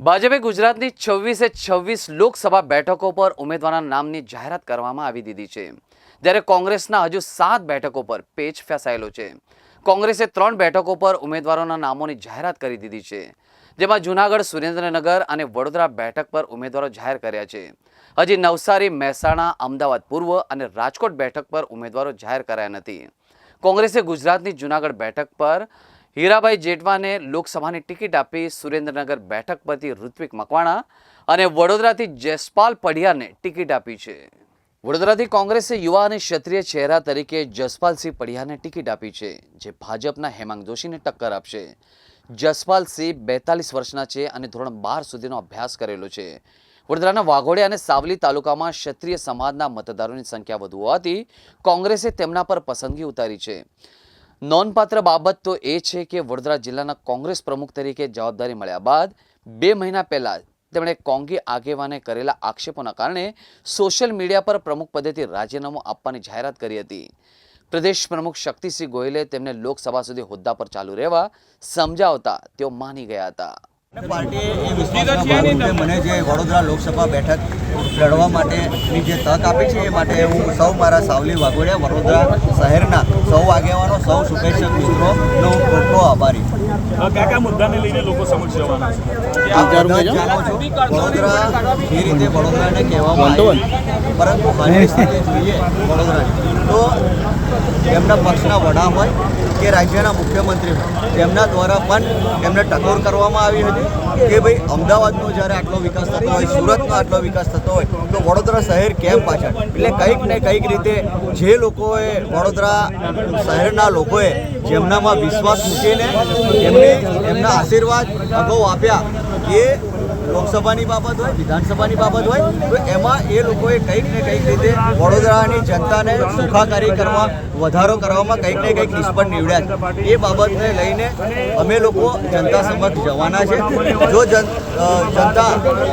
ભાજપે ગુજરાતની છવ્વીસે છવ્વીસ લોકસભા બેઠકો પર ઉમેદવારના નામની જાહેરાત કરવામાં આવી દીધી છે. જ્યારે કોંગ્રેસના હજુ સાત બેઠકો પર પેચ ફેસાયેલો છે. કોંગ્રેસે ત્રણ બેઠકો પર ઉમેદવારોના નામોની જાહેરાત કરી દીધી છે. જેમાં જૂનાગઢ, સુરેન્દ્રનગર અને વડોદરા બેઠક પર ઉમેદવારો જાહેર કર્યા છે. હજી નવસારી, મહેસાણા, અમદાવાદ પૂર્વ અને રાજકોટ બેઠક પર ઉમેદવારો જાહેર કરાયા નથી. કોંગ્રેસે ગુજરાતની જૂનાગઢ બેઠક પર હીરાભાઈ જેઠવાને લોકસભાની ટિકિટ આપી સુરેન્દ્રનગર બેઠક પરથી ઋત્વિક મકવાણા અને વડોદરાથી જસપાલ પઢિયાને ટિકિટ આપી છે. વડોદરાથી કોંગ્રેસે યુવા અને ક્ષત્રિય ચહેરા તરીકે જસપાલસિંહ પઢિયાને ટિકિટ આપી છે, જે ભાજપના હેમાંગ જોશીને ટક્કર આપશે. જસપાલસિંહ બેતાલીસ વર્ષના છે અને ધોરણ બાર સુધીનો અભ્યાસ કરેલો છે. વડોદરાના વાઘોડિયા અને સાવલી તાલુકામાં ક્ષત્રિય સમાજના મતદારોની સંખ્યા વધુ હોવાથી કોંગ્રેસે તેમના પર પસંદગી ઉતારી છે. નોંધપાત્ર બાબત તો એ છે કે વડોદરા જિલ્લાના કોંગ્રેસ પ્રમુખ તરીકે જવાબદારી મળ્યા બાદ બે મહિના પહેલા તેમણે કોંગી આગેવાને કરેલા આક્ષેપોના કારણે સોશિયલ મીડિયા પર પ્રમુખ પદેથી રાજીનામું આપવાની જાહેરાત કરી હતી. પ્રદેશ પ્રમુખ શક્તિસિંહ ગોયલે તેમને લોકસભા સુધી હોદ્દા પર ચાલુ રહેવા સમજાવતા તેઓ માની ગયા હતા. મને જે વડોદરા લોકસભા બેઠક લડવા માટેની જે તક આપી છે એ માટે હું સૌ મારા સાવલી વાઘોડિયા વડોદરા શહેરના સૌ આગેવાનો સૌ શુભેચ્છક મિત્રોનો હું ખૂબ ખૂબ આભારી મુદ્દાને લઈને લોકો સમક્ષ જવાના વડોદરા જે રીતે વડોદરાને કહેવામાં આવ્યું પરંતુ હાલની સ્થિતિ જોઈએ વડોદરાની. તો એમના પક્ષના વડા હોય કે રાજ્યના મુખ્યમંત્રી હોય તેમના દ્વારા પણ એમને ટકોર કરવામાં આવી હતી. કે ભાઈ અમદાવાદનો જ્યારે આટલો વિકાસ થતો હોય, સુરતનો આટલો વિકાસ થતો હોય, તો વડોદરા શહેર કેમ પાછળ? એટલે કંઈક ને કંઈક રીતે જે લોકોએ વડોદરા શહેરના લોકોએ જેમનામાં વિશ્વાસ મૂકીને એમને એમના આશીર્વાદ અગાઉ આપ્યા, એ લોકસભાની બાબત હોય, વિધાનસભાની બાબત હોય, તો એમાં એ લોકોએ કંઈક ને કંઈક રીતે વડોદરાની જનતાને સુખાકારી કરવા, વધારો કરવામાં કંઈક ને કંઈક નિષ્ફળ નીવડ્યા છે. એ બાબતને લઈને અમે લોકો જનતા સમક્ષ જવાના છે જો જન જનતા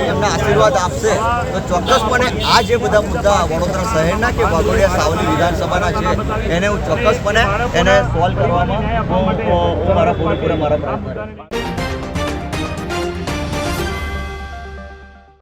એમના આશીર્વાદ આપશે, તો ચોક્કસપણે આ જે બધા મુદ્દા વડોદરા શહેરના કે વાઘોડિયા સાવલી વિધાનસભાના છે, એને હું ચોક્કસપણે એને સોલ્વ કરવામાં હું મારા પૂરેપૂરા મારા પ્રયત્ન.